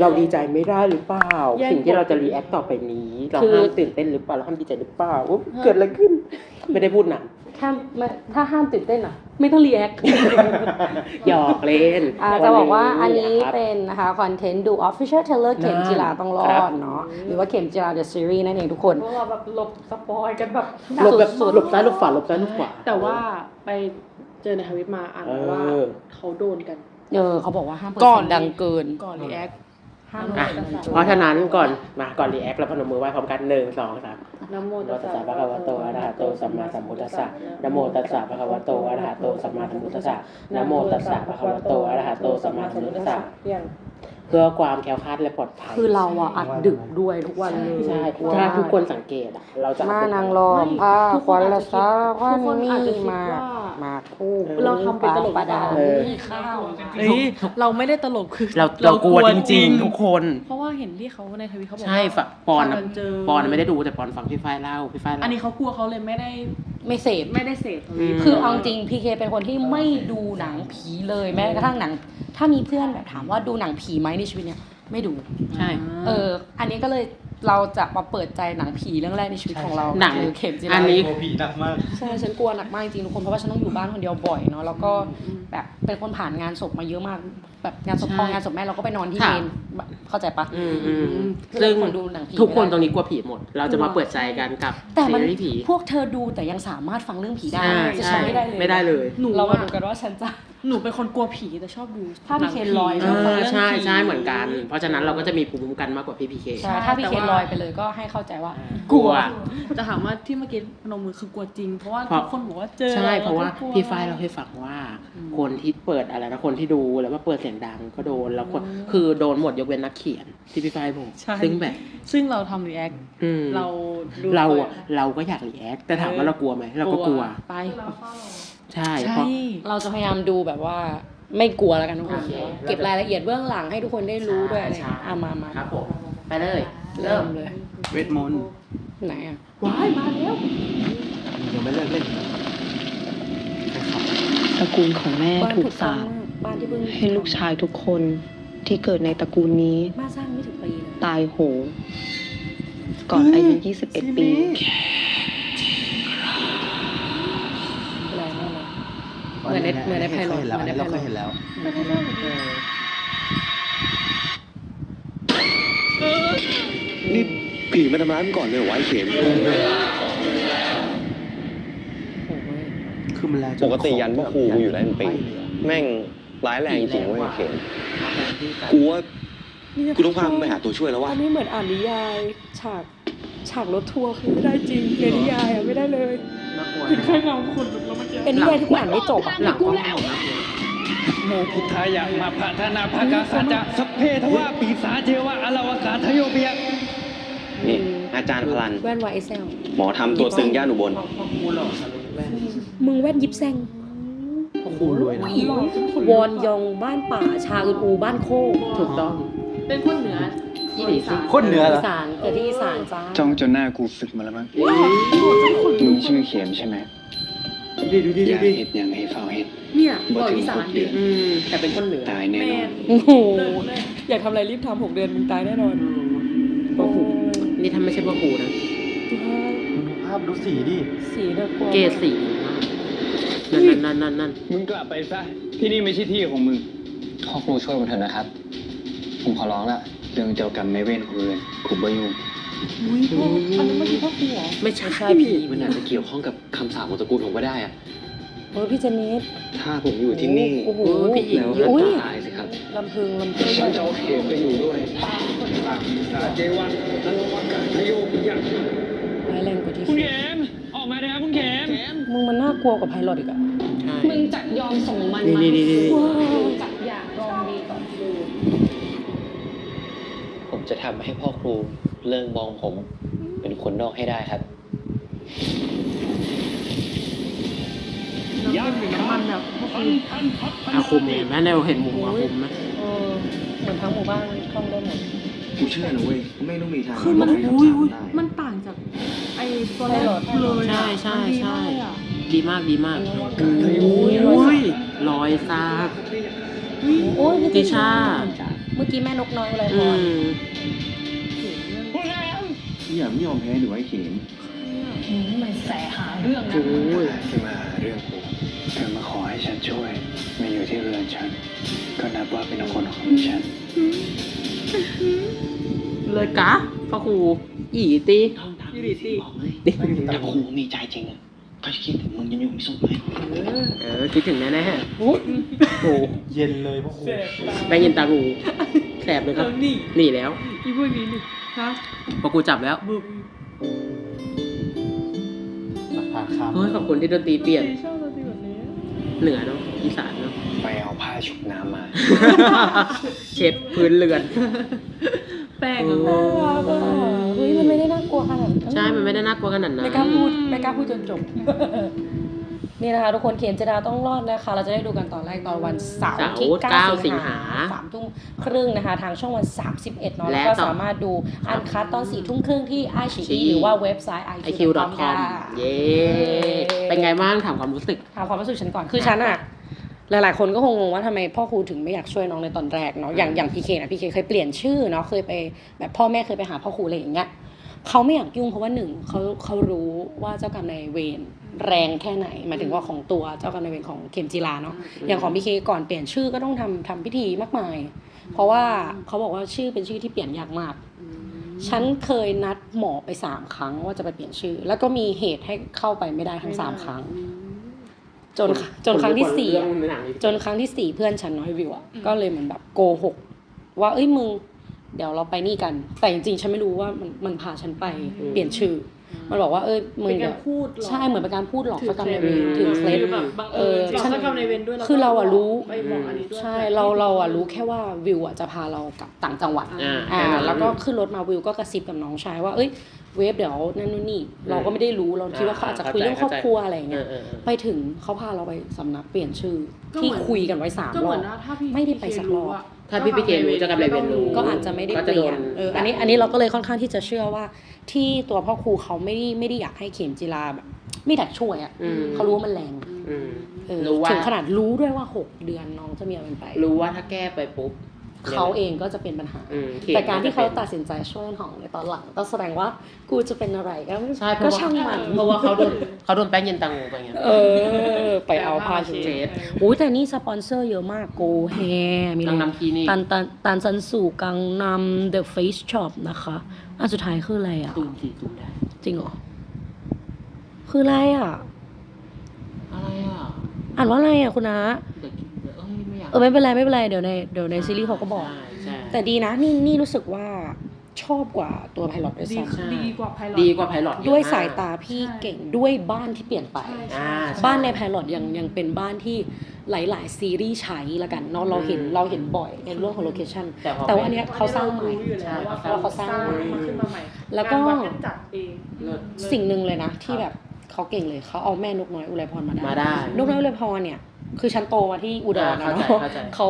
เราดีใจไม่ได้หรือเปล่า แย่งสิ่งที่เราจะรีแอคต่อไปนี้ เราคือห้ามตื่นเต้นหรือเปล่าเราห้ามดีใจหรือเปล่าอุ๊ยเกิดอะไรขึ้น ไม่ได้พูดหนักถ้าไม่ถ้าห้ามตื่นเต้นอะ ไม่ต้องรีแอค หยอกเล่นอ่าจะบอกว่าอันนี้ครับ เป็นนะคะคอนเทนต์ดู Official Trailer เข็มจีราต้องรอครัดบเนาะหรือว่าเข็มจีรา The Series นั่นเองทุกคนเพราะว่าแบบหลบสปอยกันแบบ หลบแบบสุดๆ หลบซ้ายหลบขวาหลบซ้ายหลบขวา แต่ว่าไปเจอในทวิตมาอ่านมาว่าเออเขาโดนกัน เออเขาบอกว่าห้ามเปิดก่อน เสียงดังเกิน ก่อนรีแอคห้าม อะเปิดเสียงดังเพราะฉะนั้นก่อนมาก่อนรีแอคเราพนมมือไหว้พร้อมกันหนึ่งสองสามนะโมนะโมตัสสะภะคะวะโตอะระหะโตสัมมาสัมพุทธัสสะนะโมตัสสะภะคะวะโตอะระหะโตสัมมาสัมพุทธัสสะนะโมตัสสะภะคะวะโตอะระหะโตสัมมาสัมพุทธัสสะอย่าง เพื่อความแคล้วคลาดและปลอดภัยคือเราอะอัดดึกด้วยทุกวันเลยใช่ถ้าทุกคนสังเกตอะเราจะหน้าอัดนางรอมผ้าควันละซาควันมีมามาคู่เราทำเป็นตลกปลาดาเออ ข้าวเอ้ยเราไม่ได้ตลกคือเราเรากลัวจริงๆ ทุกคน เพราะว่าเห็นที่เขาในทวิตเขาบอกใช่ฝะปอนอะพากัเจอปอนไม่ได้ดูแต่ปอนฟังพี่ฝ้ายเล่าพี่ฝ้ายเล่า อันนี้เขากลัวเขาเลยไม่ได้ไม่เสพไม่ได้เสพทวิตมคือเอาจริงพีเคเป็นคนที่ไม่ดูหนังผีเลยแม้กระทั่งหนัง ถ้ามีเพื่อนแบบถามว่าดูหนังผีไหมในชีวิตเนี้ยไม่ดู ใช่ เออ อันนี้ก็เลยเราจะมาเปิดใจหนังผีเรื่องแรกในชีวิตของเราหนังคือเข็มจิราอันนี้โอ้ผีหนักมากใช่ฉันกลัวหนักมากจริงๆทุกคนเพราะว่าฉันต้องอยู่บ้านคนเดียวบ่อยเนาะแล้วก็แบบเป็นคนผ่านงานศพมาเยอะมาก แบบงานศพพ่องานศพแม่เราก็ไปนอนที่ค่ะเมน เข้าใจปะอืมอืมคือซึ่งคนดูหนังผีทุกคนไม่ได้ตรงนี้กลัวผีหมด เราจะมาเปิดใจกันกับแต่ซีมันรีส์ผีพวกเธอดูแต่ยังสามารถฟังเรื่องผีได้ใช่แต่ใช่ฉันไม่ได้เลยไม่ได้เลย หนูเรามาว่าดูกันว่าฉันจะหนูเป็นคนกลัวผีแต่ชอบดูถ้าพี่เคนลอยเอชอบฟังอเรื่องใช่ผีใช่เหมือนกัน เพราะฉะนั้นเราก็จะมีภูมิคุ้มกันมากกว่าพี่พีเคใช่ถ้าพี่เคนลอยไปเลยก็ให้เข้าใจว่ากลัวจะถามว่าที่เมื่อกี้พนมมือคือกลัวจริงเพราะว่าเพราะทุกคนบอกว่าเจอใช่เพราะว่าแล้ก็กลัพี่ฝ้ายเราให้ฟังว่า คนที่เปิดอะไรนะคนที่ดูแล้วมาเปิดเสียงดังก็โดนแล้วคนคือโดนหมดยกเว้นนักเขียนที่พี่ฝ้ายบอกใช่ ซึ่งแบบ ซึ่งเราทำรีแอคอืมเราดูเราไปอะเราก็อยากรีแอคแต่ถามว่าเรากลัวไหมเราก็กลัว ไปใช่ใช่เพราะ เราจะพยายามดูแบบว่าไม่กลัวแล้วกันทุกคนโอเค เก็บรายละเอียดเบื้องหลังให้ทุกคนได้รู้ด้วยอะไรใช่อะมามาครับผมไปเลย เริ่มเลยเวทมนต์ไหนอะว้ายมาแล้วยังไม่เลิกเล่นตระกูลของแม่ถูกสาปบ้านที่เพิ่งให้ลูกชายทุกคน ที่เกิดในตระกูลนี้บ้านสร้างไม่ถึงปีเลยตายโหงก่อนอายุ 21 ปีอะไรนั่นแหละเหมือนในเหมือนในไพลอตเคยเห็นแล้วเหมือนในไพลอต เราเคยเห็นแล้วนี่ผีมาทำร้ายมึงก่อนเลยเหรอวะไอ้เข็มโอ้ยคือมันแรงจปกติยันพ่อครูกูอยู่แล้วเป็นปี แม่งร้ายแรงจริงเว้ยไอ้เข็ม กูว่ากูต้องพามึงไปหาตัวช่วยแล้ววะอันนี้เหมือนอ่านนิยายฉากฉากรถทัวร์คือไม่ได้จริงในนิยายอะไม่ได้เลยน่ากลัวถึงแค่เงาคนลุกแล้วเมื่อกี้เป็นนิยายที่กูอ่านไม่จบอะหลังกล้องหมดนะโมพุทธายะมาพัฒนาภากาสัจจะสัพเพทวะปีศาจเทวะอลาวกาทโยเปียนี่อาจารย์พลันแว่น YSL หมอทำตัวตึงย่านอุบลพ่อครูหล่อสรุปแว่นมึงแว่นยิบแซง พ่อครูรวยนะวอนยองบ้านป่าชาอึนอูบ้านโคกถูกต้อง เป็นคนเหนือยี่หลีสิคนเหนือเหรออีสานเกิดที่อีสานจ้าจ้องจนหน้ากูสึกมาแล้วมั้งมึงชื่อเข็มใช่ไหมดีดูดีอดูยากดีเห็ดอย่างให้เฝ้าเห็ดเนี่ยบอกอีสานดิอืมแต่เป็นคนเหนือตายแน่แมนอนนโอ้โหเลิศเลยอยากทำอะไรรีบทำหกเดือนมึงตายแน่นอนอืมพ่อครูนี่ถ้าไม่ใช่พ่อครูนะภาพดูสีดิสีน่ากลัวเกรดสีดีมาก นั่นนั่นนั่นนั่นมึงกลับไปซะ ที่นี่ไม่ใช่ที่ของมึงพ่อครูช่วยผมเถอะนะครับ ผมขอร้องละเรื่องเดียวกันไม่เว้นกูเลยกูบ่ยุ่งอุ้ยพ่ออันนั้นเมื่อกี้พ่อครูเหรอไม่ใช่พี่มันอาจจะเกี่ยวข้องกับคำสาปของตระกูลผมก็ได้อะเออพี่เจนิสถ้าผมอยู่ที่นี่โอ้โหโอ้ยพี่หญิงแล้วอุ้ยตายสิครับลำพึงลำพึงฉันจะเอาเข็มไปอยู่ด้วยปีศาจเทวะอลาวกาทโยเปียร้ายแรงกว่าที่คุณคิดเข็มออกมาเลยครับคุณเข็ มมึงมันน่ากลัวกว่าไพลอตอีกอะใช่ มึงจักยอมส่งมันนี่มานี่นี่นี่ มึงจักอยากลองดีต่อครูผมจะทำให้พ่อครูเลิกมองผม เป็นคนนอกให้ได้ครับน้ำมันน้ำมันแบบพ่อครูอาคุมเห็นไหมแนวเห็นมุมอาคุมไหมเออเหมือนทั้งหมู่บ้านท่องได้หมด กูเชื่อนะเว้ยไม่ต้องมีทางคือมันให้อุ้ยคำอุ้ยสาปได้มันต่างจากไอ้ ตัวแรกเลยอะใช่ใช่มันดีใช่มากเลยอะดีมากดีมากอุ้ยอุ้ยรอยซากโอ้ยพี่ติชา เมื่อกี้แม่นกน้อยอะไรพอืรมอย่าไม่ยอมแพ้หรือไอ้เข็มมันแสหาเรื่องนะโอ้ยที่มาหาเรื่องกูเธอมาขอให้ฉันช่วยมาอยู่ที่เรือนฉัน ก็นับว่าเป็นคนของฉัน เลยกะพ่อครูอีตี ยี่ดีสิบอกเลยถ้าครูมีใจจริงอะเขาจะคิดถึงมึงยังอยู่ไม่สุดไหมเออคิดถึงแน่ๆฮะโอ้โหเย็นเลยพ่อครูแป้งเย็นตากูแสบเลยครับหนีแล้วอีพวกนี้นี่ฮะพอกูจับแล้วบึ้มราคาคำเฮ้ยขอบคุณที่ดนตรีเปลี่ยนชอบดนตรีแบบนี้เหนือเนาะอีสานเนาะไปเอาผ้าชุบน้ำมา เช็ดพื้นเรือน แป้งเออะอเฮ้ยมัน ไม่ได้น่ากลัวขนาดนั้นใช่ มันไม่ได้น่ากลัวขนาดนั้นไม่กล้าพูดไม่กล้าพูดจนจบ นี่นะคะ ทุกคนเขียนเจดาต้องรอดนะคะ เราจะได้ดูกันตอนแรกตอนวันเสาร์เสาร์ที่เก้า9สิสิงงหาหาสามทุ่มครึ่งนะคะ ทางช่องวัน 31เนาะและแล้วก็ต่อสามารถดูอันคัตตอน4ทุ่มครึ่งที่ไอชีที่หรือว่าเว็บไซต์ iq.com เย้เป็นไงบ้างถามความรู้สึกถามความรู้สึกฉันก่อนคือฉันอะหลายๆ คนก็คงงงว่าทำไมพ่อครูถึงไม่อยากช่วยน้องในตอนแรกเนาะอย่างอย่างพีเคนะพีเคเคยเปลี่ยนชื่อเนาะเคยไปแบบพ่อแม่เคยไปหาพ่อครูอะไรอย่างเงี้ย เขาไม่อยากยุ่งเพราะว่าหนึ่งเขาเขารู้ว่าเจ้ากรรมนายเวรแรงแค่ไหนหมายถึงว่าของตัวเจ้ากรรมนายเวรของเข็มจีราเนาะอย่างของพีเคก่อนเปลี่ยนชื่อก็ต้องทำทำพิธีมากมาย เพราะว่าเขาบอกว่าชื่อเป็นชื่อที่เปลี่ยนยากมากฉันเคยนัดหมอไปสามครั้งว่าจะไปเปลี่ยนชื่อ แล้วก็มีเหตุให้เข้าไปไม่ได้ทั้งสามครั้ง จนจนครั้งที่สี่อะจนครั้งที่สี่เพื่อนฉันน้อยวิวอะก็เลยเหมือนแบบโกหก ว่าเอ้ยมึง เดี๋ยวเราไปนี่กัน แต่จริงๆ ฉันไม่รู้ว่ามันมันพาฉันไปอืม เปลี่ยนชื่ออมันบอกว่าเอ้ยมึงเป็นเดี๋กายรวพูดหรอใช่เหมือนเป็นการพูดหลอกถือเจ้ากรรมนายเคเวล็รดถือเคล็ดคือแบบบังเอเอิอญฉันเจ้ากรรมนายเวรด้วยแล้วก็คือเราอะรู้ ไปบอกอันนี้ด้วยใช่เราเราอะรู้แค่ว่าวิวอะจะพาเรากลับต่างจังหวัด อ่า อ่าแค่นั้นแล้วก็ขึ้นรถมาวิวก็กระซิบกับน้องชายว่าเอ้ยเวฟเดี๋ยวนั่นนู่นนี่เราก็ไม่ได้รู้เราคิดว่าเขาอาจจะคุยเรื่องครอบครัวอะไรอย่างเอเงี้อยเออเออไปถึงเขาพาเราไปสำนักเปลี่ยนชื่อก็ที่เหมือนคุยกันไว้สามก็รเหอมือบ นว่าถ้าพี่ไม่ได้ไปสักรอบอะ ถ้าพี่พี่เกรู้เจ้ากรรมนายเวรรู้ก็อาจจะไม่ได้ก็เปจะโดลี่ยนนเอออันนี้อันนี้เราก็เลยค่อนข้างที่จะเชื่อว่า ที่ตัวพ่อครูเขาไม่ได้ไม่ได้อยากให้เข็มจีราแบบไม่ดักช่วยอะอืมเขารู้ว่ามันแรงอืมเออรู้ว่าถึงขนาดรู้ด้วยว่าหกเดือนน้องจะมีอะไรไป รู้ว่าถ้าแก้ไปปุ๊บ เขาเองก็จะเป็นปัญหาอืมแต่การที่เขาตัดสินใจช่วยน้องในตอนหลังก็แสดงว่ากูจะเป็นอะไรก็ใช่เพก็ราะว่าช่างมันเพราะว่าเขาโดนเขาโดนแป้งเย็นตังโงไปไงเออ ไปเอาพาเจตโอ้ยแต่นี่สปอนเซอร์เยอะมากโกแฮมีตังน้ำพีนี่ตันตันตันซันสู่กังนำ The Face Shop นะคะอันสุดท้ายคืออะไรอะตูมสีตูมได้จริงเหรอคืออะไรอะอะไรอะอ่านว่าอะไรอะคุณนะเด็กเอ้ยไม่อยากเออไม่เป็นไรไม่เป็นไรเดี๋ยวในเดี๋ยวในซีรีส์เขาก็บอก ใช่ใช่แต่ดีนะนี่นี่รู้สึกว่าชอบกว่าตัวไพลอตด้วยดีซ้ำใช่ดีกว่าไพลอต ดีกว่าไพลอตด้วยสายตาพี่เก่งด้วยบ้านที่เปลี่ยนไปอ่าใช่ บ้านในไพลอตยังยังเป็นบ้านที่หลาย ๆ ซีรีส์ใช้ละกันเนาะเราเห็นอืม เราเห็นบ่อยในเรื่องของโลเคชั่น แต่พอแต่ว่าอันเนี้ย เขาสร้างใหม่รู้อยู่แล้วว่าใช่เขาสร้างใหม่มาขึ้นมาใหม่แล้วก็ งานวัดจัดเองเลิศ สิ่งหนึ่งเลยนะ ที่แบบเขาเก่งเลยเขาเอาแม่นกน้อยอุไรพรมาได้ มาได้ นกน้อยอุไรพรเนี่ย คือฉันโตมาที่อุดรนะอ่าเนาะเข้าใจเขา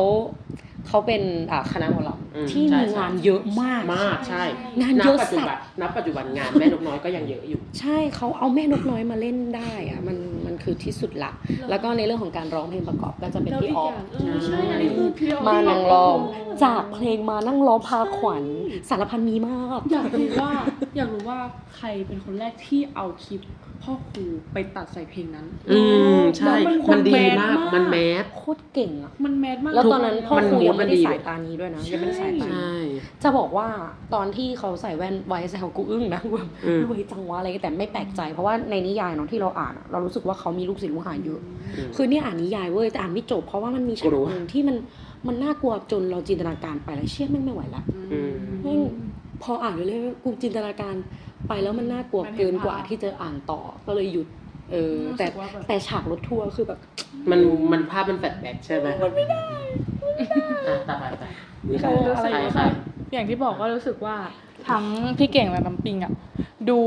เขาเป็นอ่าคณะหมอลอืมำที่ใช่มีใช่งานเยอะมากมากใช่ งานเยอะณปัจจุสับัตนว์ณปัจจุบันงานแม่นกน้อยก็ยังเยอะอยู่ ใช่เขาเอาแม่นกน้อยมาเล่นได้อะมันมัน คือที่สุดละแล้วก็ในเรื่องของการร้องเพลงประกอบก็จะเป็นแล้วพี่อีกอออฟย่างเออใช่อันนี้คือพี่ออฟมานั่งล้อมจากเพลงมานั่งล้อมพาขวัญสารพันมีมาก อยากรู้ว่าอยากรู้ว่าใครเป็นคนแรกที่เอาคลิปพ่อครูไปตัดใส่เพลงนั้น อืมใช่แล้วมันดีแมาก มันแมสโคตรเก่งอะมันแมสมาก แล้วตอนนั้นพ่อมันครูยังมัไม่นได้ดีสายตานี้ด้วยนะ ยังไม่ได้สายตาใช่จะบอกว่าตอนที่เขาใส่แว่นไว้แซวกูอึ้งนะแบบอืมรวยจังวะอะไรแต่ไม่แปลกใจ เพราะว่าในนิยายเนาะที่เราอ่านอะเรารู้สึกว่าเขามีลูกศิษย์ลูกหาเยอะอืมคือเนี่ยอ่านนิยายเว้ยแต่อ่านไม่จบเพราะว่ามันมีฉากูกรู้หนึ่งที่มันมันน่ากลัวจนเราจินตนาการไปแล้วเชี่ยแม่งไม่ไหวละอืมแม่งพออ่านไปเรื่อยๆกูจินตนาการไปแล้วมันน่ากลัวมันเห็นเกินกว่าภาพที่จะอ่านต่อก็เลยหยุดเออแต่รู้สึกว่าแบบแต่ฉากรถทัวร์คือแบบมันมันภาพมันแฟลชแบ็กใช่ไหมมันไม่ได้อะต่อไปไปมีใครรู้สึกใครว่าใครอย่างที่บอกก็รู้สึกว่าทั้งพี่เก่งและน้ำปิงอะดู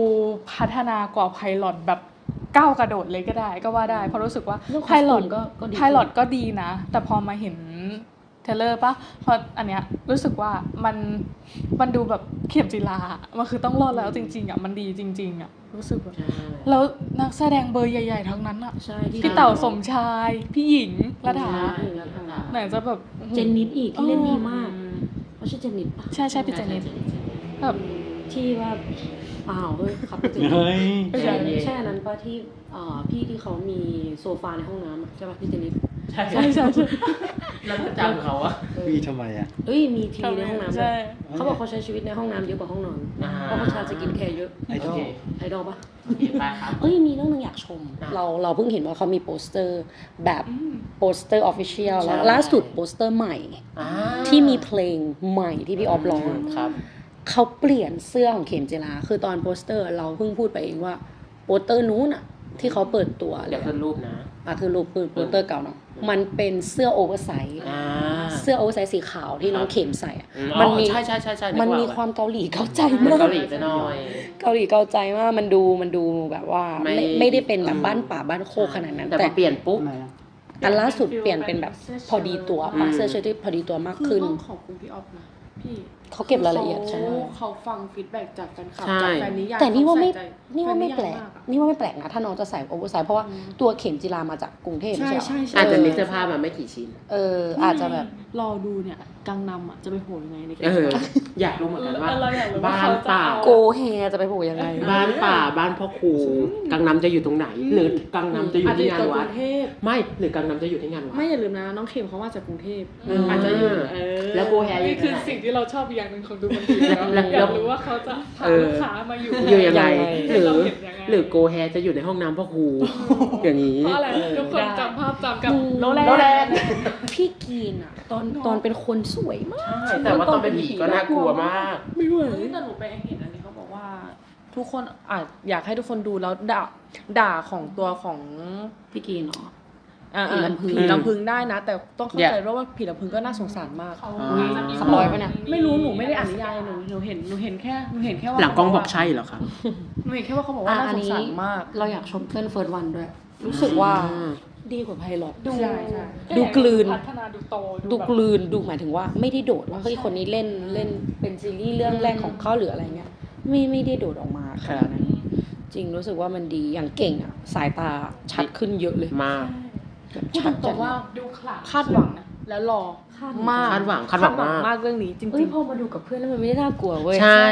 พัฒนากว่าไพลอตแบบ ก้าวกระโดดเลยก็ได้ก็ว่าได้เพราะรู้สึกว่าเรื่องไพลอต costume ก็ก็ดีไพลอตก็ดีนะ แต่พอมาเห็นเทรลเลอร์ปะพออันเนี้ยรู้สึกว่ามันมันดูแบบเข็มจีลาอะมันคือต้องรอดแล้วจริงๆอะมันดีจริงๆอะรู้สึกแบบใช่แล้วนักแสดงเบอร์ใหญ่ ๆ ทั้งนั้นอะใช่ที่พี่เต่าสมชาย พี่หญิงระดาใช่ระดาไหนจะแบบเจนนิดอีกที่เล่นดีมากเขาชื่อเจนนิดปะใช่ใช่พี่เจนิดแบบที่ว่า เปล่าเฮ้ยครับพี่เจนนิดเฮ้ยไม่ใช่ใช่ใช่อันนั้นปะที่เอ่อพี่ที่เขามีโซฟาในห้องน้ำอะใช่ปะพี่เจนนิดใช่ใช่ใช่ใช่แล้วถ้าจำเขาอะพี่ทำไมอะเอ้ยมีทีวีในห้องน้ำด้ใช่วยเขาบอกเขาใช้ชีวิตในห้องน้ำเยอะกว่าห้องนอนอ่าเพราะเขาใช้สกินแคร์เยอะไอดอลโเคไอดอลปะโอเคไปครับ เอ้ยมีเรื่องนึงอยากชม อะเราเราเพิ่งเห็นว่าเขามีโปสเตอร์แบบอืมโปสเตอร์ออฟฟิเชียลแล้วใช่ล่าสุดโปสเตอร์ใหม่ อ่าที่มีเพลงใหม่ที่พี่ออฟร้อง ครับ เขาเปลี่ยนเสื้อของเข็มเจลา คือตอนโปสเตอร์ เราเพิ่งพูดไปเองว่าโปสเตอร์นู้นอะที่เขาเปิดตัวเดี๋ยวขึ้นรูปนะอะคือรูปคือโปสเตอร์เก่าเนาะมันเป็นเสื้อโอเวอร์ไซส์อ่าเสื้อโอเวอร์ไซส์สีขาวที่น้องเข็มใส่อะอืมันมีอ๋อใช่ใช่ใช่ใช่มันมีกความเกาหลีเกาใจมันมากเกาหลีไปหน่อยเกาหลีเกาใจมากมันดูมันดูแบบว่าไม่ไม่ไม่ได้เป็นแบบบ้านป่าบ้านโคกขนาดนั้น แต่พแต่อเปลี่ยนปุ๊บทำไมอะอันล่าสุดเปลี่ยนเป็นแบบพอดีตัวปะอืมเสื้อเชิ้ตที่พอดีตัวมากคือขึ้นต้องขอบคุณพี่ออฟนะพี่ เขาเก็บรายละเอียดขใช่ไหมเขาฟังฟีดแบ็กจากแฟนคลับใช่ จากแฟนนิยายแต่นี่ว่าไม่ เขใส่ใจนี่ว่าไม่ฟแปลกนิยยอะนี่ว่าไม่แปลกนะ ถ้าน้องจะใส่โอเวอร์ไซส์เพราะว่าอืมตัวเข็มจีรามาจากกรุงเทพใช่ไม่ใช่เหรอใช่ใช่อาจจะมีเสื้อผ้ามาไม่กี่ชิ้น เอออาจจะแบบ รอดูเนี่ยกังนำอะจะไปโผล่ยังไงในเกมเออ อยากรู้เหมือนกันว่าเออเราอยากรู้ว่าบ้านเขาจะป่า เอา โกเฮจะไปโผล่ยังไง บ้านป่าบ้านพ่อครูกังนำจะอยู่ตรงไหน หรือกังนำจะอยู่อาจจะที่อยู่งานกรุวัดงเทพไม่หรือกังนำจะอยู่ที่งานวัด ไม่อย่าลืมนะ น้องเข็มเขามาจากกรุงเทพอืม อาจจะอยู่เออแล้วโกแฮอยู่นี่คือที่ไหน สิ่งที่เราชอบอีกอย่างหนึ่งของดูมันดีแล้วแล้วอยากรู้ว่าเขาจะพาเออลูกค้ามาอยู่อยู่ยังไงให้หรือ เราเห็นยังไง หรือโกแฮจะอยู่ในห้องน้ำพ่อครูอย่างนี้ เพราะอะไรทุกคนจำภาพจำกับโรแลโรแลน นพี่กีนอะตอนตอนเป็นคนสวยมาก ใช่แต่ว่าตอนเป็นผีก็น่ากลัวมาก ไม่ไหวแต่หนูไปเห็นอันนี้เขาบอกว่า ทุกคนอาจอยากให้ทุกคนดูแล้วด่าด่าของตัวของพี่กีนเหรออ่า ผีลำพึง ผีลำพึงได้นะ แต่ต้องเข้าอย่าใจด้วยว่าผีลำพึงก็น่าสงสารมากอุ๊ยสปอยปะเนี่ย ไม่รู้หนูไม่ได้อ่านนิยายหนูหนูเห็นหนูเห็นแค่หนูเห็นแค่ว่าหลังกล้องบอกใช่เหรอครับ หนูเห็นแค่ว่าเขาบอกว่าอะน่าอันสงนี้สารมาก เราอยากชมเต้นเฟิร์สวันด้วย รู้สึกว่าอืมดีกว่าไพลอตดูใช่ใช่ดูกลืนพัฒนาดูโตดูแบบกลืนดูหมายถึงว่าไม่ได้โดดว่าเฮ้ยคนนี้เล่นเล่นเป็นซีรีส์เรื่องแรกของเขาหรืออะไรเงี้ยไม่ไม่ได้โดดออกมาขนาดนั้นจริงรู้สึกว่ามันดีอย่างเก่งอะ สายตาชัดขึ้นเยอะเลยมากแบบ พูดชัดตรจังดๆว่าดูขลังคาดหวังนะแล้วรอมากคาดหวังคาดหวังมากมากเรื่องนี้จเอ้ริยงพอมาดูกับเพื่อนแล้วมันไม่ได้น่ากลัวเว้ยใช่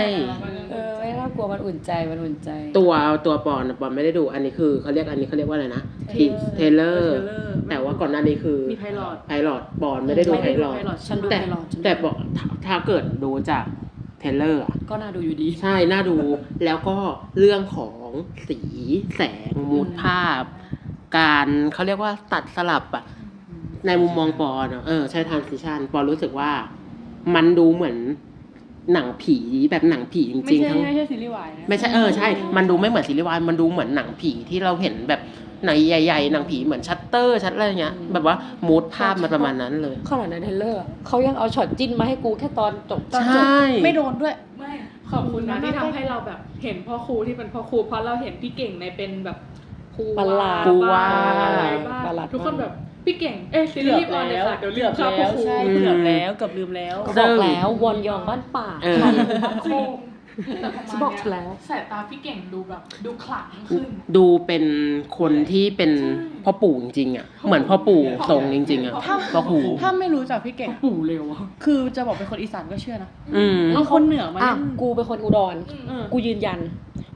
เออไม่ได้น่ากลัวมันอุ่นใจมันอุ่นใจ ตัวตัวปอนปอนไม่ได้ดูอันนี้คือเขาเรียกอันนี้เขาเรียกว่าอะไรนะทีเทเลอร์แต่ว่าก่อนหน้านี้คือมีไพลอตไพลอตปอนไม่ได้ดูไพลอตฉันดูแต่ไพลอตฉันดูแต่บอกถ้าถ้าเกิดดูจากเทเลอร์อะก็น่าดูอยู่ดี ใช่น่าดูแล้วก็เรื่องของสีแสงมูดภาพ การเขาเรียกว่าตัดสลับอะในมุมมองปอนอะเออใช่ทานซิชันปอนรู้สึกว่า มันดูเหมือนหนังผีแบบหนังผีจไม่ริงใช่ๆทั้งไม่ใช่ซีรีส์วายนะไม่ใช่เออใช่ มันดูไม่เหมือนซีรีส์วายมันดูเหมือนหนังผีที่เราเห็นแบบหนังใหญ่ๆหนังผีเหมือนชัตเตอร์ชัตอะไรเงี้ยแบบว่ามูดภาพมันประมาณนั้นเลยขนาดในเทรลเลอร์อะเขายังเอาช็อตจิ้นมาให้กูแค่ตอนจบใช่ไม่โดนด้วยไม่ขอบคุณนะที่ทำให้เราแบบเห็นพ่อครูที่เป็นพ่อครูเพราะเราเห็นพี่เก่งในเป็นแบบ ครูประหลาดครูว่าอะไรบ้างประหลาด ทุกคนแบบพี่เก่ง เอ้ยซีรีส์รีบออนเลยค่ะเดี๋ยวลืมข้าวพ่อครูอืมเกือบแล้วเกือบลืมแล้ว ก็บอกแล้ววอนยองบ้านป่าเออจริง ฉันบอกเธอแล้ว สายตาพี่เก่งดูแบบดูขลังขึ้น ดูเป็นคนที่เป็นพ่อปู่จริงๆอะ เหมือนพ่อปู่ทรงจริงๆอะ ถ้าพ่อปู่ ถ้าไม่รู้จักพี่เก่ง ปู่เร็วอะคือจะบอกเป็นคนอีสานก็เชื่อนะอืม เอาคนเหนือมาอะเล่นกูเป็นคนอุดร เออกูยืนยัน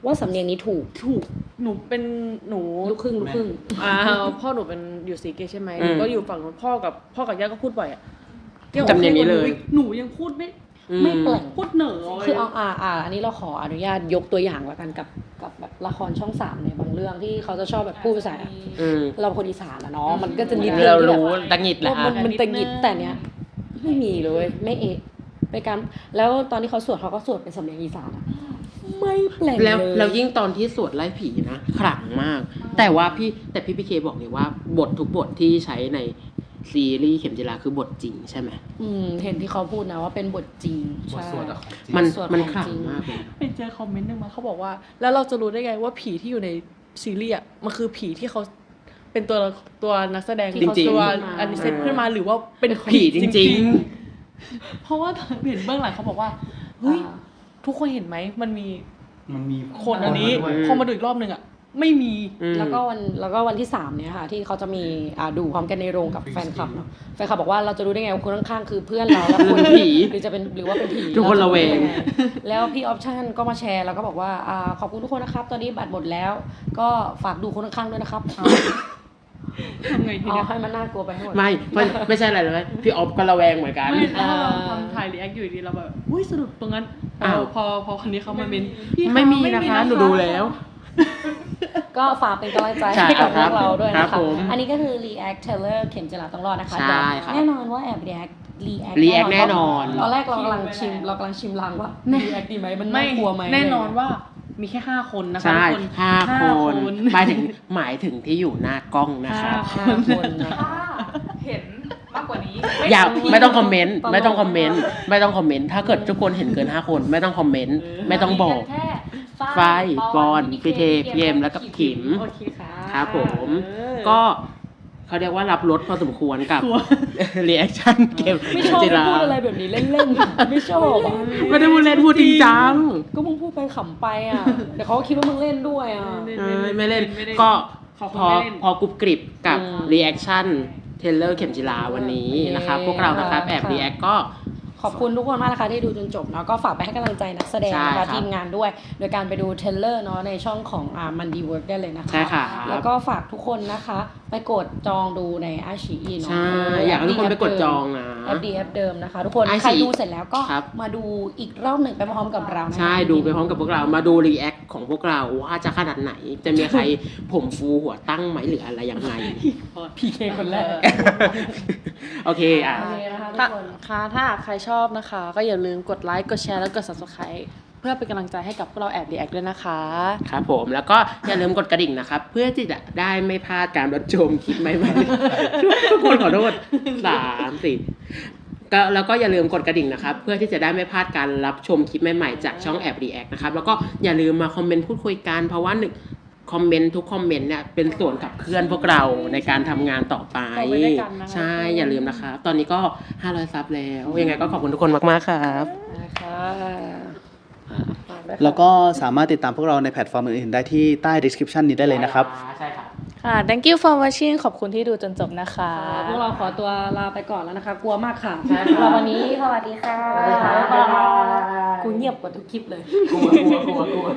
ว่าสำเนียงนี้ถูกถูก หนูเป็นหนู ลูกครึ่งลูกครึ่ง อ่าพ่อหนูเป็นอยู่สีเกตใช่ไหมอืหมนูก็อยู่ฝั่งนู้นพ่อกับพ่อกับย่าก็พูดบ่อยอะจำเนียงนี้เลย หนูยังพูดไม่อื ไม่แปลกพูดเหนือคือเอาอ่าอ่าอันนี้เราขออนุญาตยกตัวอย่างแล้วกันกับกับแบบละครช่องสามในบางเรื่องที่เขาจะชอบแบบพูดภาษาอืมเราเป็นคนอีสานอะเนาะมันก็จะนิดนึงเราที่แบบรู้ตังหงิดแหละมันมันตะหงิดแต่เนี้ยไม่มีเลยไม่เอะไปการแล้วตอนที่เขาสวดเขาก็สวดเป็นสำเนียงอีสานอะไม่แปลกแล้วเลยแล้วยิ่งตอนที่สวดไล่ผีนะขลังมาก แต่ว่าพี่แต่พี่พีเคบอกเลยว่าบททุกบทที่ใช้ใน ซีรีส์เข็มจิราคือบทจริงใช่ไหมอืมเห็นที่เขาพูดนะว่าเป็นบทจริงบทใช่ สวดอะของจริง มันสวดมันของขลังจริง มากเลยไปเจอคอมเมนต์หนึ่งมาเขาบอกว่า แล้วเราจะรู้ได้ไงว่าผีที่อยู่ในซีรีส์อะมันคือผีที่เขาเป็นตัวตัวนักแสดงจริงๆตัวอันนี้เซตขึ้นมาหรือว่าเป็นผีจริง ๆเพราะว่าตอนเห็นเบื้องหลังเขาบอกว่าเฮ้ยอ่า ทุกคนเห็นไหมมันมีมันมีคนอันนี้ ด้วย พอมาดูอีกรอบหนึ่งอะ ไม่มี อืม แล้วก็วันแล้วก็วันที่สามเนี่ยค่ะที่เขาจะมีอ่าดูพร้อมกันในโรงกับแฟนคลับเนาะแฟนคลับบอกว่าเราจะรู้ได้ไงว่าคนข้างๆคือเพื่อนเราแล้วคนผี หรือจะเป็นหรือว่าเป็นผีทุกคนระแวงเาจรู้ได้ไแล้วพี่ออปชั่นก็มาแชร์แล้วก็บอกว่าอ่าขอบคุณทุกคนนะครับ ตอนนี้บัตรหมดแล้ว ก็ฝากดูคนข้างๆด้วยนะครับทำไงทีเอาเนี้ยให้มันน่ากลัวไปให้หมด ไม่ไม่ไม่ใช่อะไรเลยพี่ออฟก็ระแวงเหมือนกัน ไม่ถ้าเราทำถ่ายรีแอคอยู่ดีเราแบบอุ้ยสะดุดตรงนั้นอ้าว พอพอคนนี้เขามาเมนพี่ไม่มีนะคะหนูดูแล้ว ก็ฝากเป็นกำลังใจใช่ให้กับพครัวบกเราด้วยครันะบคะผมอันนี้ก็คือ React Taylor เข็มจิราต้องรอดนะคะใช่ครับ แน่นอนว่าแอบ React React React แน่นอน ตอนแรกเรากำลังชิมเรากำลังชิมลางว่า React ดีไหมมันไม่น่ากลัวไหมแน่นอนว่ามีแค่ห้าคนนะคะใช่ทุกคน ห้าห้าคนคนหมายถึงหมายถึงที่อยู่หน้ากล้องนะครับ ห้าคนนะถ้าเห็นมากกว่านี้อย่าไม่ต้องคอมเมนต์ตลกไม่ต้องคอมเมนต์ ไม่ต้องคอมเมนต์ ถ้าเกิดทุกคนเห็นเกินห้าคน ไม่ต้องคอมเมนต์ ไม่ต้องบอก แค่ ฝ้ายปอนพี่เทพี่เอ็มแล้วก็ขิมโอเคค่ะครับผมก็เขาเรียกว่ารับรถพอสมควรกับรีแอคชั่นเกมไม่ชอบจิให้ราพูดอะไรแบบนี้เล่นๆไม่ชอบอะไม่ได้พูดเล่นพูดจริงจังก็มึงพูดไปขำไปอะเดี๋ยวเขาก็คิดว่ามึงเล่นด้วยอะเออไม่เล่นไม่เล่นก็ขอบคุณพอไม่เล่นพอกรุบกริบกับอืมรีแอคชั่นเทเลอร์เข็มจิลาวันนี้นะครับเย้พวกเรานะครับแอบค่ะรีแอคก็ ขอบคุณทุกคนมากนะคะที่ดูจนจบเนาะก็ฝากไปให้กำลังใจนักแสดงใช่นะครัคะบทีมงานด้วย โดยการไปดูเทรลเลอร์เนาะในช่องของอ่ามันดีเวิร์กได้เลยนะคะ ใช่ค่ะ แล้วก็ฝากทุกคนนะคะ ไปกดจองดูในอาชีอีเนาะใช่เอยากให้ทุกคนไปกดจองนะ แอปดีแอปเดิมนะคะ ทุกคน iQIYI ใครดูเสร็จแล้วก็ครับมาดูอีกรอบหนึ่งไปพร้อมกับเรานะคะใช่ดูไปพร้อมกับพวกเรามาดูรีแอคของพวกเราว่าจะขนาดไหน จะมีใครผมฟูหัวตั้งไหมหรืออะไรยังไงพีเคคนแรก โอเคอะ โอเคนะคะทุกถ้าคน ค่ะถ้าใครชอบนะคะ ก็อย่าลืมกดไลค์กดแชร์แล้วกด subscribe เพื่อเป็นกำลังใจให้กับพวกเราแอบรีแอคด้วยนะคะ ครับผมแล้วก็อย่าลืมกดกระดิ่งนะครับ เพื่อที่จะได้ไม่พลาดการรับชมคลิปใหม่ๆทุกคนขอโทษสามสี่ก็แล้วก็อย่าลืมกดกระดิ่งนะครับ เพื่อที่จะได้ไม่พลาดการรับชมคลิปใหม่ๆจากช่องแอบรีแอคนะครับแล้วก็อย่าลืมมาคอมเมนต์พูดคุยกันเพราะว่าหนึ่ง คอมเมนต์ทุกคอมเมนต์เนี่ยเป็นส่วนขับเคลื่อนพวกเราในการทำงานต่อไป ต่อไปด้วยกันนะคะ ใช่อย่าลืมนะครับตอนนี้ก็ 500ซับแล้ว ยังไงก็ขอบคุณทุกคนมาก ๆ ครับ นะคะอะฝากด้วยค่ะแล้วก็สามารถติดตามพวกเราในแพลตฟอร์มอื่นๆได้ที่ใต้ description นี้ได้เลยนะครับ ใช่ครับ ค่ะ thank you for watching ขอบคุณที่ดูจนจบนะคะ พวกเราขอตัวลาไปก่อนแล้วนะคะ กลัวมากค่ะใช่ค่ะ สำหรับวันนี้สวัสดีค่ะสวัสดีค่ะกูเงียบกว่าทุกคลิปเลย กลัวกลัวกลัวกลัว